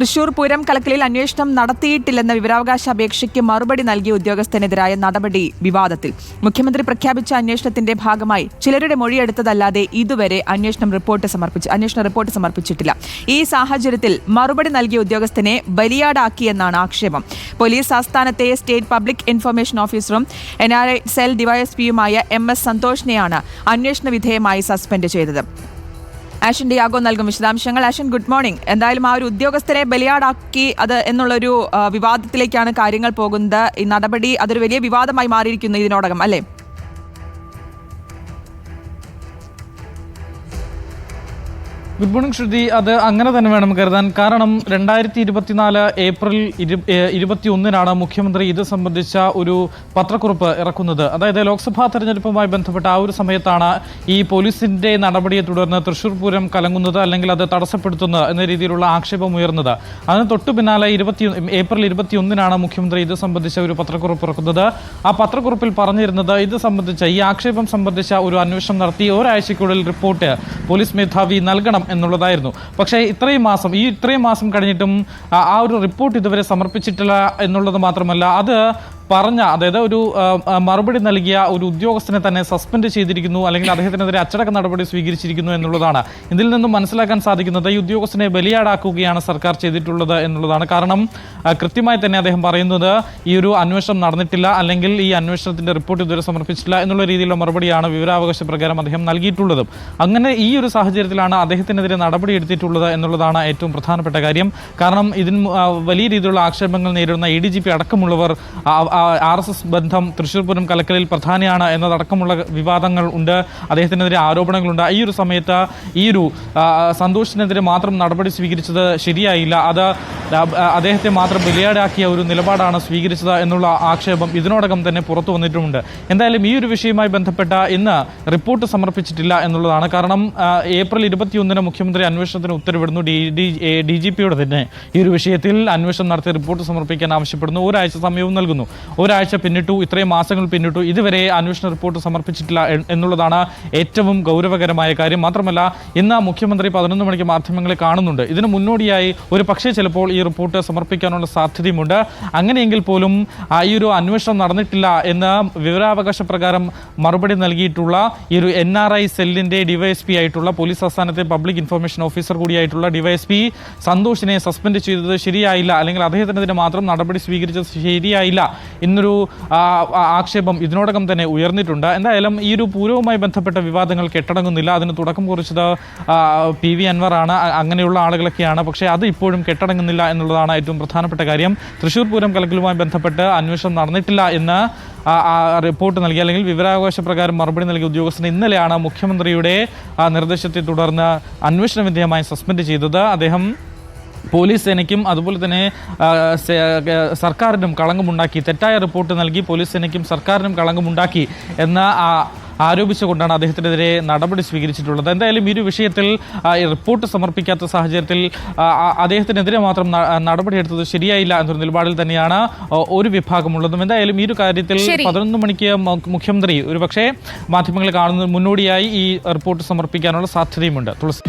തൃശൂർ പൂരം കലക്കലിൽ അന്വേഷണം നടത്തിയിട്ടില്ലെന്ന വിവരാവകാശ അപേക്ഷയ്ക്ക് മറുപടി നൽകിയ ഉദ്യോഗസ്ഥനെതിരായ നടപടി വിവാദത്തിൽ. മുഖ്യമന്ത്രി പ്രഖ്യാപിച്ച അന്വേഷണത്തിന്റെ ഭാഗമായി ചിലരുടെ മൊഴിയെടുത്തതല്ലാതെ ഇതുവരെ അന്വേഷണം റിപ്പോർട്ട് സമർപ്പിച്ച് അന്വേഷണ റിപ്പോർട്ട് സമർപ്പിച്ചിട്ടില്ല. ഈ സാഹചര്യത്തിൽ മറുപടി നൽകിയ ഉദ്യോഗസ്ഥനെ ബലിയാടാക്കിയെന്നാണ് ആക്ഷേപം. പോലീസ് ആസ്ഥാനത്തെ സ്റ്റേറ്റ് പബ്ലിക് ഇൻഫർമേഷൻ ഓഫീസറും എൻ ആർ ഐ സെൽ ഡിവൈഎസ്പിയുമായ എം എസ് സന്തോഷിനെയാണ് അന്വേഷണ വിധേയമായി സസ്പെൻഡ് ചെയ്തത്. ആഷൻ ഡിയാഗോ നൽകും വിശദാംശങ്ങൾ. ആഷൻ ഗുഡ് മോർണിംഗ്. എന്തായാലും ആ ഒരു ഉദ്യോഗസ്ഥരെ ബലിയാടാക്കി അത് എന്നുള്ളൊരു വിവാദത്തിലേക്കാണ് കാര്യങ്ങൾ പോകുന്നത്. ഈ നടപടി അതൊരു വലിയ വിവാദമായി മാറിയിരിക്കുന്നു ഇതിനോടകം അല്ലേ? Good morning Shruti. അത് അങ്ങനെ തന്നെ വേണം കരുതാൻ. കാരണം രണ്ടായിരത്തി ഇരുപത്തിനാല് ഏപ്രിൽ ഇരുപത്തി ഒന്നിനാണ് മുഖ്യമന്ത്രി ഇത് സംബന്ധിച്ച ഒരു പത്രക്കുറിപ്പ് ഇറക്കുന്നത്. അതായത് ലോക്സഭാ തെരഞ്ഞെടുപ്പുമായി ബന്ധപ്പെട്ട ആ ഒരു സമയത്താണ് ഈ പോലീസിന്റെ നടപടിയെ തുടർന്ന് തൃശൂർ പൂരം കലങ്ങുന്നത് അല്ലെങ്കിൽ അത് തടസ്സപ്പെടുത്തുന്നത് എന്ന രീതിയിലുള്ള ആക്ഷേപം ഉയർന്നത്. അതിന് തൊട്ടു പിന്നാലെ ഇരുപത്തി ഏപ്രിൽ ഇരുപത്തിയൊന്നിനാണ് മുഖ്യമന്ത്രി ഇത് സംബന്ധിച്ച ഒരു പത്രക്കുറിപ്പ് ഇറക്കുന്നത്. ആ പത്രക്കുറിപ്പിൽ പറഞ്ഞിരുന്നത് ഇത് സംബന്ധിച്ച ഈ ആക്ഷേപം സംബന്ധിച്ച ഒരു അന്വേഷണം നടത്തി ഒരാഴ്ചയ്ക്കുള്ളിൽ റിപ്പോർട്ട് പോലീസ് മേധാവി നൽകണം എന്നുള്ളതായിരുന്നു. പക്ഷേ ഇത്രയും മാസം ഈ ഇത്രയും മാസം കഴിഞ്ഞിട്ടും ആ- ഒരു റിപ്പോർട്ട് ഇതുവരെ സമർപ്പിച്ചിട്ടില്ല എന്നുള്ളത് മാത്രമല്ല അത് പറഞ്ഞ അതായത് ഒരു മറുപടി നൽകിയ ഒരു ഉദ്യോഗസ്ഥനെ തന്നെ സസ്പെൻഡ് ചെയ്തിരിക്കുന്നു അല്ലെങ്കിൽ അദ്ദേഹത്തിനെതിരെ അച്ചടക്ക നടപടി സ്വീകരിച്ചിരിക്കുന്നു എന്നുള്ളതാണ്. ഇതിൽ നിന്നും മനസ്സിലാക്കാൻ സാധിക്കുന്നത് ഈ ഉദ്യോഗസ്ഥനെ ബലിയാടാക്കുകയാണ് സർക്കാർ ചെയ്തിട്ടുള്ളത് എന്നുള്ളതാണ്. കാരണം കൃത്യമായി തന്നെ അദ്ദേഹം പറയുന്നത് ഈ ഒരു അന്വേഷണം നടന്നിട്ടില്ല അല്ലെങ്കിൽ ഈ അന്വേഷണത്തിന്റെ റിപ്പോർട്ട് ഇതുവരെ സമർപ്പിച്ചില്ല എന്നുള്ള രീതിയിലുള്ള മറുപടിയാണ് വിവരാവകാശ പ്രകാരം അദ്ദേഹം നൽകിയിട്ടുള്ളതും. അങ്ങനെ ഈ ഒരു സാഹചര്യത്തിലാണ് അദ്ദേഹത്തിനെതിരെ നടപടി എടുത്തിട്ടുള്ളത് എന്നുള്ളതാണ് ഏറ്റവും പ്രധാനപ്പെട്ട കാര്യം. കാരണം ഇതിന് വലിയ രീതിയിലുള്ള ആക്ഷേപങ്ങൾ നേരിടുന്ന എ ഡി ജി പി അടക്കമുള്ളവർ ആർ എസ് എസ് ബന്ധം തൃശ്ശൂർ പൂരം കലക്കലിൽ പ്രധാനിയാണ് എന്നതടക്കമുള്ള വിവാദങ്ങൾ ഉണ്ട്. അദ്ദേഹത്തിനെതിരെ ആരോപണങ്ങളുണ്ട്. ഈ ഒരു സമയത്ത് ഈ ഒരു സന്തോഷിനെതിരെ മാത്രം നടപടി സ്വീകരിച്ചത് ശരിയായില്ല. അത് അദ്ദേഹത്തെ മാത്രം ബലിയാടാക്കിയ ഒരു നിലപാടാണ് സ്വീകരിച്ചത് എന്നുള്ള ആക്ഷേപം ഇതിനോടകം തന്നെ പുറത്തു വന്നിട്ടുമുണ്ട്. എന്തായാലും ഈ ഒരു വിഷയവുമായി ബന്ധപ്പെട്ട ഇന്ന് റിപ്പോർട്ട് സമർപ്പിച്ചിട്ടില്ല എന്നുള്ളതാണ്. കാരണം ഏപ്രിൽ ഇരുപത്തിയൊന്നിന് മുഖ്യമന്ത്രി അന്വേഷണത്തിന് ഉത്തരവിടുന്നു. ഡി ഡി ഡി ജി പിയോട് തന്നെ ഈ ഒരു വിഷയത്തിൽ അന്വേഷണം നടത്തി റിപ്പോർട്ട് സമർപ്പിക്കാൻ ആവശ്യപ്പെടുന്നു. ഒരാഴ്ച സമയവും നൽകുന്നു. ഒരാഴ്ച പിന്നിട്ടു ഇത്രയും മാസങ്ങൾ പിന്നിട്ടു ഇതുവരെ അന്വേഷണ റിപ്പോർട്ട് സമർപ്പിച്ചിട്ടില്ല എന്നുള്ളതാണ് ഏറ്റവും ഗൗരവകരമായ കാര്യം. മാത്രമല്ല ഇന്ന് മുഖ്യമന്ത്രി പതിനൊന്ന് മണിക്ക് മാധ്യമങ്ങളെ കാണുന്നുണ്ട്. ഇതിന് മുന്നോടിയായി ഒരു പക്ഷേ ചിലപ്പോൾ ഈ റിപ്പോർട്ട് സമർപ്പിക്കാനുള്ള സാധ്യതയുമുണ്ട്. അങ്ങനെയെങ്കിൽ പോലും ഈ ഒരു അന്വേഷണം നടന്നിട്ടില്ല എന്ന് വിവരാവകാശ പ്രകാരം മറുപടി നൽകിയിട്ടുള്ള ഈ ഒരു എൻ ആർ ഐ സെല്ലിന്റെ ഡിവൈഎസ്പി ആയിട്ടുള്ള പോലീസ് ആസ്ഥാനത്തെ പബ്ലിക് ഇൻഫർമേഷൻ ഓഫീസർ കൂടിയായിട്ടുള്ള ഡിവൈഎസ്പി സന്തോഷിനെ സസ്പെൻഡ് ചെയ്തത് ശരിയായില്ല അല്ലെങ്കിൽ അദ്ദേഹത്തിനെതിരെ മാത്രം നടപടി സ്വീകരിച്ചത് ശരിയായില്ല എന്നൊരു ആക്ഷേപം ഇതിനോടകം തന്നെ ഉയർന്നിട്ടുണ്ട്. എന്തായാലും ഈ ഒരു പൂരവുമായി ബന്ധപ്പെട്ട വിവാദങ്ങൾ കെട്ടടങ്ങുന്നില്ല. അതിന് തുടക്കം കുറിച്ചത് പി വി അൻവറാണ് ആണ്. അങ്ങനെയുള്ള ആളുകളൊക്കെയാണ്. പക്ഷേ അത് ഇപ്പോഴും കെട്ടടങ്ങുന്നില്ല എന്നുള്ളതാണ് ഏറ്റവും പ്രധാനപ്പെട്ട കാര്യം. തൃശൂർ പൂരം കലക്കലുമായി ബന്ധപ്പെട്ട് അന്വേഷണം നടന്നിട്ടില്ല എന്ന് റിപ്പോർട്ട് നൽകി. അല്ലെങ്കിൽ വിവരാവകാശ പ്രകാരം മറുപടി നൽകിയ ഉദ്യോഗസ്ഥന് ഇന്നലെയാണ് മുഖ്യമന്ത്രിയുടെ നിർദ്ദേശത്തെ തുടർന്ന് അന്വേഷണ വിധേയമായി സസ്പെൻഡ് ചെയ്തത്. അദ്ദേഹം പോലീസ് സേനയ്ക്കും അതുപോലെ തന്നെ സർക്കാരിനും കളങ്കമുണ്ടാക്കി. തെറ്റായ റിപ്പോർട്ട് നൽകി പോലീസ് സേനയ്ക്കും സർക്കാരിനും കളങ്കമുണ്ടാക്കി എന്ന ആരോപിച്ചുകൊണ്ടാണ് അദ്ദേഹത്തിനെതിരെ നടപടി സ്വീകരിച്ചിട്ടുള്ളത്. എന്തായാലും ഈ ഒരു വിഷയത്തിൽ റിപ്പോർട്ട് സമർപ്പിക്കാത്ത സാഹചര്യത്തിൽ അദ്ദേഹത്തിനെതിരെ മാത്രം നടപടി നടപടിയെടുത്തത് ശരിയായില്ല എന്നൊരു നിലപാടിൽ തന്നെയാണ് ഒരു വിഭാഗമുള്ളതും. എന്തായാലും ഈ ഒരു കാര്യത്തിൽ. പതിനൊന്ന് മണിക്ക് മുഖ്യമന്ത്രി ഒരുപക്ഷെ മാധ്യമങ്ങളെ കാണുന്ന കാണുന്നതിന് മുന്നോടിയായി ഈ റിപ്പോർട്ട് സമർപ്പിക്കാനുള്ള സാധ്യതയുമുണ്ട്. തുളസി